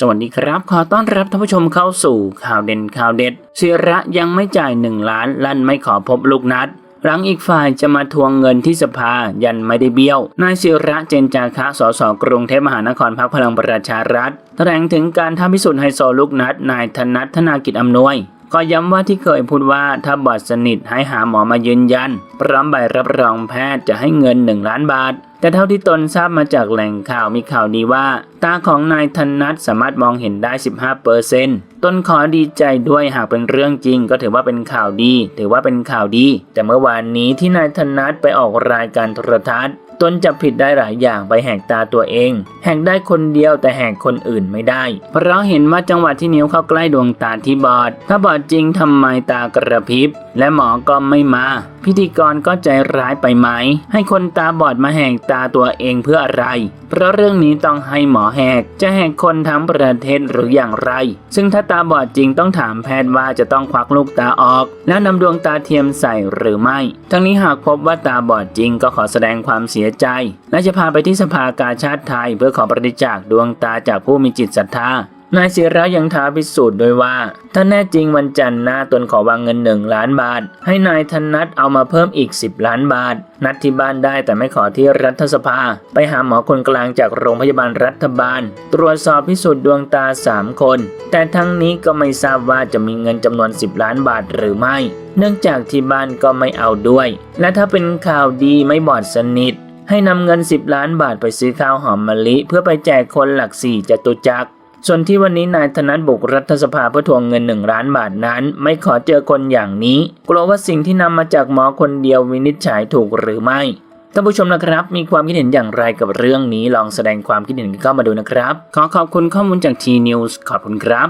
สวัสดีครับ ขอต้อนรับท่านผู้ชมเข้าสู่ข่าวเด่นข่าวเด็ดศิระยังไม่จ่ายหนึ่งล้าน ลั่นไม่ขอพบลูกนัด หลังอีกฝ่ายจะมาทวงเงินที่สภายันไม่ได้เบี้ยว นายศิระเจนจาคะสสกรุงเทพมหานครพรรคพลังประชารัฐแถลงถึงการทำพิสูจน์ไฮโซลูกนัด นายธนัทธนากิจอำนวย ก็ย้ำว่าที่เคยพูดว่าถ้าบอดสนิทให้หาหมอมายืนยัน พร้อมใบรับรองแพทย์จะให้เงิน 1 ล้านบาท แต่เท่าที่ตนทราบมาจากแหล่งข่าวมีข่าวดีว่า ตาของนายธนัทสามารถมองเห็นได้ 15เปอร์เซนต์ตนขอดีใจด้วยหากเป็นเรื่องจริง ก็ถือว่าเป็นข่าวดี ถือว่าเป็นข่าวดี แต่เมื่อวานนี้ที่นายธนัทไปออกรายการโทรทัศน์ ตนจับผิดได้หลายอย่างไปแหกตาตัวเอง แหกได้คนเดียวแต่แหกคนอื่นไม่ได้ เพราะเห็นว่าจังหวะที่นิ้วเข้าใกล้ดวงตาที่บอด ถ้าบอดจริงทำไมตากระพริบ และหมอก็ไม่มา พิธีกรก็ใจร้ายไปไหม ให้คนตาบอดมาแหกตาตัวเองเพื่ออะไร เพราะเรื่องนี้ต้องให้หมอแหก จะแหกคนทั้งประเทศหรืออย่างไร ซึ่งถ้าตาบอดจริงต้องถามแพทย์ว่าจะต้องควักลูกตาออก แล้วนำดวงตาเทียมใส่หรือไม่ ทั้งนี้หากพบว่าตาบอดจริงก็ขอแสดงความเสียใจ และจะพาไปที่สภากาชาติไทย เพื่อขอบริจาคดวงตาจากผู้มีจิตศรัทธา นายศิระยังท้าพิสูจน์ด้วยว่า ถ้าแน่จริงวันจันทร์หน้าตนขอวางเงินหนึ่งล้านบาท ให้นายธนัทเอามาเพิ่มอีก 10 ล้านบาท นัดที่บ้านได้แต่ไม่ขอที่รัฐสภา ไปหาหมอคนกลางจากโรงพยาบาลรัฐบาล ตรวจสอบพิสูจน์ดวงตา 3 คน แต่ทั้งนี้ก็ไม่ทราบว่าจะมีเงินจำนวน 10 ล้านบาทหรือไม่ เนื่องจากที่บ้านก็ไม่เอาด้วย และถ้าเป็นข่าวดีไม่บอดสนิทให้นำเงิน 10 ล้านบาทไปซื้อข้าวหอมมะลิ เพื่อไปแจกคนหลักสี่จตุจักร ส่วนที่วันนี้นายธนัทบุกรัฐสภาเพื่อทวงเงิน1ล้านบาทนั้น ไม่ขอเจอคนอย่างนี้ กลัวว่าสิ่งที่นำมาจากหมอคนเดียววินิจฉัยถูกหรือไม่ท่านผู้ชมนะครับ มีความคิดเห็นอย่างไรกับเรื่องนี้ลองแสดงความคิดเห็นกันเข้ามาดูนะครับ ขอขอบคุณข้อมูลจาก T News ขอบคุณครับ